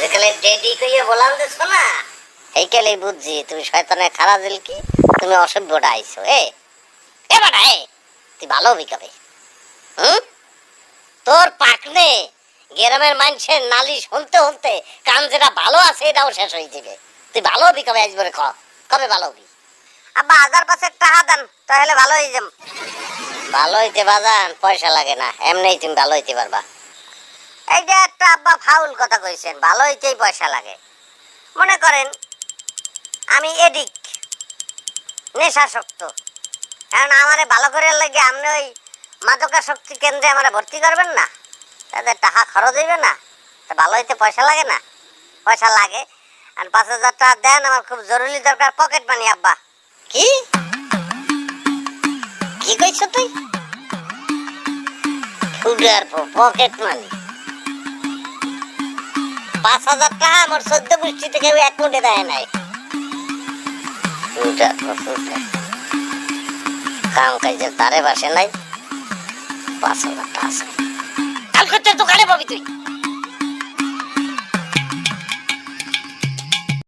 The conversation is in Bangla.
যেখানে ডেডি কইয়ে বুঝছি তুমি শয়তানের খারা দিল কি? তুমি অসভ্যটা আইছো এ? এ বাড়া এ! তুই ভালো হবি কবে হুম? তোর পাকনে গ্রামের মানুষের নালি শুনতে শুনতে কান যেটা ভালো আছে এটাও শেষ হয়ে যাবে। তুই ভালো হবি কবে আসবে ক। কবে ভালো হবি? আব্বা হাজার পাঁচেক টাকা দেন তাহলে ভালো হয়ে যাম। ভালো হইতে বাজান পয়সা লাগে না এমনিই তুমি ভালো হইতে পারবা। এই যে একটা আব্বা ফাউল কথা কইছেন ভালো হইতেই পয়সা লাগে। মনে করেন আমি এডিক নেশাসক্ত। কারণ আমারে ভালো করে লাগে আপনি ওই মাদকাসক্তি কেন্দ্রে আমারে ভর্তি করবেন না। তাদের টাকা খরচ হইবে না। তা ভালো হইতে পয়সা লাগে না। পয়সা লাগে। আর পাঁচ হাজার টাকা দেন আমার খুব জরুরি দরকার। পকেট মানি আব্বা। কি? কি কইছ তুই? Pocket money. পাঁচ হাজার টাকা আমার সদ্য গোষ্ঠীতে কেউ এক মুঠে দেয় নাই। কাম কাজের তারে বাসে নাই। পাঁচ হাজার টাকা দোকানে